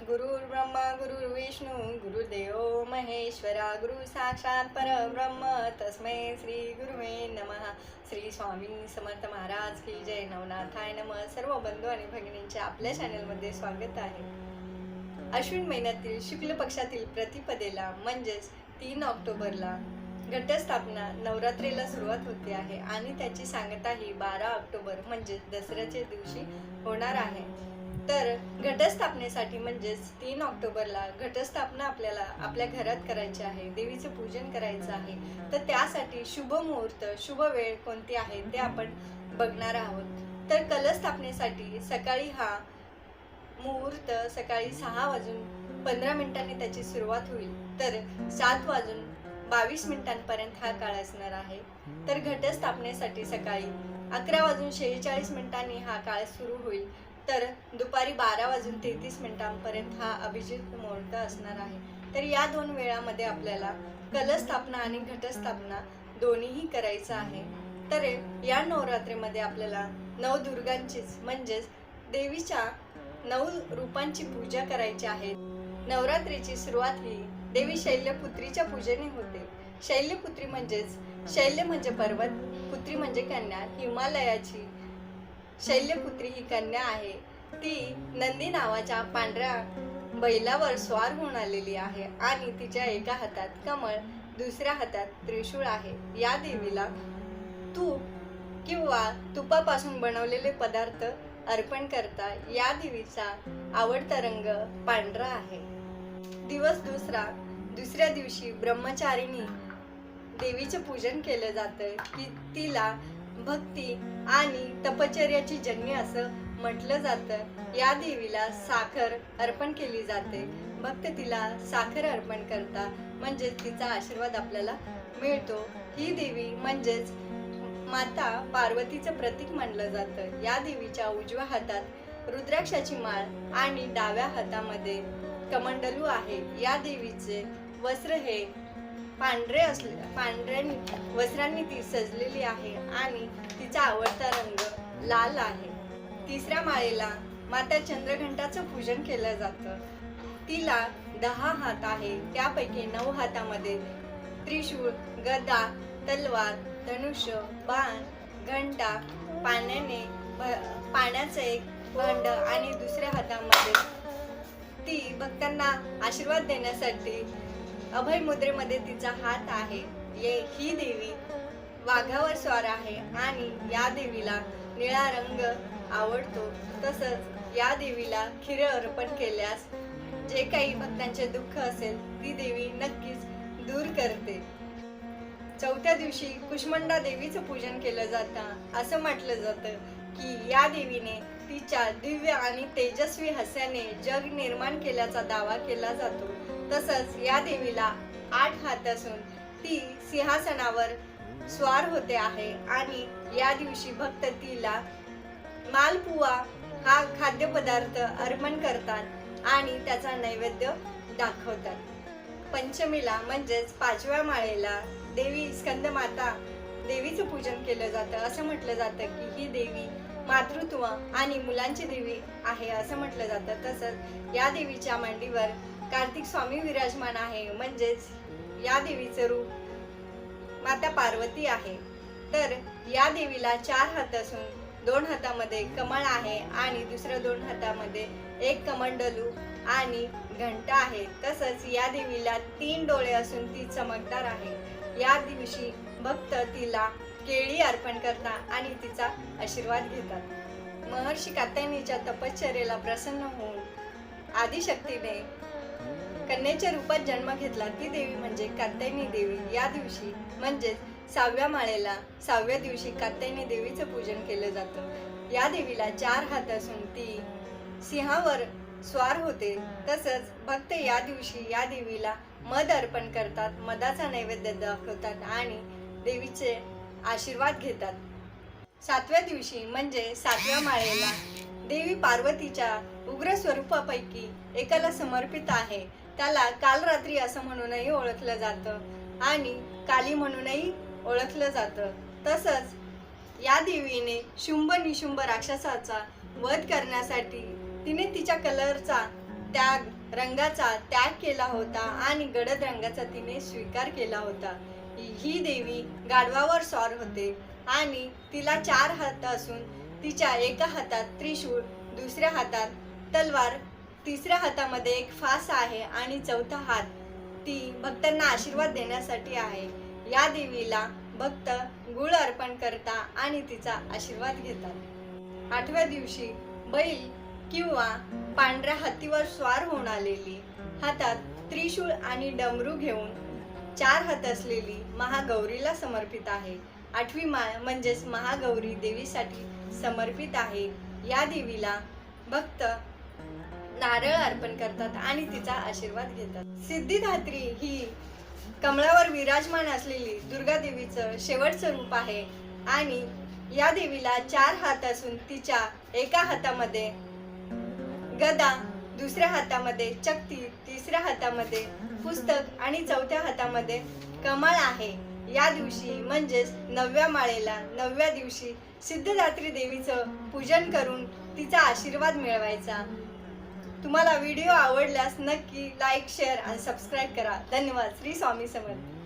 गुरुर् ब्रह्मा गुरुर्विष्णू गुरुदेव महेश्वरा गुरु साक्षात परब्रह्म. तस्मै श्री गुरुवे नमः. श्री स्वामी समर्थ महाराज की जय. नवनाथाय नम. सर्व बंधू आणि भगिनींचे आपल्या चॅनलमध्ये स्वागत आहे. अश्विन महिन्यातील शुक्ल पक्षातील प्रतिपदेला म्हणजेच तीन ऑक्टोबरला घटस्थापना नवरात्रीला सुरुवात होते आहे आणि त्याची सांगता ही बारा ऑक्टोबर म्हणजेच दसऱ्याच्या दिवशी होणार आहे. तर घटस्थापनेसाठी म्हणजेच तीन ऑक्टोबरला घटस्थापना आपल्याला आपल्या घरात करायची आहे देवीचं पूजन करायचं आहे. तर त्यासाठी शुभ मुहूर्त शुभ वेळ कोणती आहे ते आपण बघणार आहोत. तर कलस्थापनेसाठी सकाळी हा मुहूर्त सकाळी सहा वाजून पंधरा मिनिटांनी त्याची सुरुवात होईल. तर सात वाजून बावीस मिनिटांपर्यंत हा काळ असणार आहे. तर घटस्थापनेसाठी सकाळी अकरा वाजून शेहेचाळीस मिनिटांनी हा काळ सुरू होईल. तर दुपारी बारा वाजून तेहतीस मिनिटांपर्यंत हा अभिजित मुहूर्त असणार आहे. तर या दोन वेळामध्ये आपल्याला कलस्थापना आणि घटस्थापना दोन्हीही करायचं आहे. तर या नवरात्रीमध्ये आपल्याला नवदुर्गांचीच म्हणजेच देवीच्या नऊ रूपांची पूजा करायची आहे. नवरात्रीची सुरुवात ही देवी शैल्यपुत्रीच्या पूजेने होते. शैल्यपुत्री म्हणजेच शैल्य म्हणजे पर्वत पुत्री म्हणजे कन्या हिमालयाची शैल्यपुत्री ही कन्या आहे. ती नंदी नावाच्या पांढऱ्या बैलावर स्वार होऊन आलेली आहे आणि तिच्या एका हातात कमळ दुसऱ्या हातात त्रिशूळ आहे. या देवीला तूप किंवा तुपापासून बनवलेले पदार्थ अर्पण करता या देवीचा आवडता रंग पांढरा आहे. दिवस दुसरा दुसऱ्या दिवशी ब्रह्मचारिणी देवीचं पूजन केलं जातं की तिला भक्ती आणि तपचर्याची जन्य असं म्हटलं जातं. या देवीला साखर अर्पण केली जाते. भक्त तिला साखर अर्पण करता म्हणजेच तिचा आशीर्वाद आपल्याला मिळतो. ही देवी म्हणजेच माता पार्वतीचं प्रतीक मानलं जातं. या देवीच्या उजव्या हातात रुद्राक्षाची माळ आणि डाव्या हातामध्ये कमंडलू आहे. या देवीचे वस्त्र हे पांढरे असले पांढऱ्या वस्त्रांनी ती सजलेली आहे आणि तिचा आवडता रंग लाल आहे. तिसऱ्या माळेला माता चंद्रघंटाचं पूजन केलं जातं. तिला दहा हात आहे त्यापैकी नऊ हातामध्ये त्रिशूळ गदा तलवार धनुष्य बाण घंटा पाण्याने पाण्याचं एक भांड आणि दुसऱ्या हातामध्ये ती भक्तांना आशीर्वाद देण्यासाठी अभय मुद्रेमध्ये तिचा हात आहे. ये ही देवी वाघावर स्वार आहे आणि या देवीला निळा रंग आवडतो. तसंच या देवीला खीर अर्पण केल्यास जे काही भक्तांचे दुःख असेल ती देवी नक्कीच दूर करते. चौथ्या दिवशी कुष्मंडा देवीचं पूजन केलं जातं. असं म्हटलं जातं की या देवीने तिच्या दिव्य आणि तेजस्वी हास्याने जग निर्माण केल्याचा दावा केला जातो. तसंच या देवीला आठ हात असून ती सिंहासनावर स्वार होते आहे आणि या दिवशी भक्त तिला मालपुवा हा खाद्यपदार्थ अर्पण करतात आणि त्याचा नैवेद्य दाखवतात. पंचमीला म्हणजेच पाचव्या माळेला देवी स्कंदमाता देवीचं पूजन केलं जातं. असं म्हटलं जातं की ही देवी मातृत्व आणि मुलांची देवी आहे असं म्हटलं जातं. तसंच या देवीच्या मांडीवर कार्तिक स्वामी विराजमान आहे. म्हणजेच या देवीचं रूप माता पार्वती आहे. तर या देवीला चार हात असून दोन हातामध्ये कमळ आहे आणि दुसऱ्या दोन हातामध्ये एक कमंडलू आणि घंटा आहे. तसंच या देवीला तीन डोळे असून ती चमकदार आहे. या दिवशी भक्त तिला केळी अर्पण करतात आणि तिचा आशीर्वाद घेतात. महर्षी कात्यायनीच्या तपश्चर्याला प्रसन्न होऊन आदिशक्तीने कन्येच्या रूपात जन्म घेतला ती देवी म्हणजे कात्यायनी देवी. या दिवशी म्हणजेच सहाव्या माळेला सहाव्या दिवशी कात्यायनी देवीचं पूजन केलं जातं. या देवीला चार हात असून ती सिंहावर स्वार होते. तसंच भक्त या दिवशी या देवीला मध अर्पण करतात मधाचा नैवेद्य दाखवतात आणि देवीचे आशीर्वाद घेतात. सातव्या दिवशी म्हणजे सातव्या माळेला देवी पार्वतीच्या उग्र स्वरूपापैकी एकाला समर्पित आहे. त्याला कालरात्री असं म्हणूनही ओळखलं जातं. आणि काली म्हणूनही ओळखलं जातं. तसंच या देवीने शुंभ निशुंभ राक्षसाचा वध करण्यासाठी तिने तिच्या कलरचा त्याग रंगाचा त्याग केला होता आणि गडद रंगाचा तिने स्वीकार केला होता. ही देवी गाढवावर स्वार होते आणि तिला चार हात असून तिच्या एका हातात त्रिशूळ दुसऱ्या हातात तलवार तिसऱ्या हातामध्ये एक फास आहे आणि चौथा हात ती भक्तांना आशीर्वाद देण्यासाठी आहे. या देवीला भक्त गुळ अर्पण करता आणि तिचा आशीर्वाद घेतात. आठव्या दिवशी बैल किंवा पांढऱ्या हत्तीवर स्वार होऊन आलेली हातात त्रिशूळ आणि डमरू घेऊन चार हात असलेली महागौरीला समर्पित आहे. आठवी मा म्हणजेच महागौरी देवीसाठी समर्पित आहे. या देवीला भक्त नारळ अर्पण करतात आणि तिचा आशीर्वाद घेतात. सिद्धिदात्री ही कमळावर विराजमान असलेली दुर्गा देवीचं शेवटचं रूप आहे आणि या देवीला चार हात असून तिच्या एका हातामध्ये गदा दुसऱ्या हातामध्ये चक्ती तिसऱ्या हातामध्ये पुस्तक आणि चौथ्या हातामध्ये कमळ आहे. या दिवशी म्हणजेच नवव्या माळेला नवव्या दिवशी सिद्धदात्री देवीचं पूजन करून तिचा आशीर्वाद मिळवायचा. तुम्हाला व्हिडिओ आवडल्यास नक्की लाईक शेअर आणि सबस्क्राईब करा. धन्यवाद. श्री स्वामी समर्थ.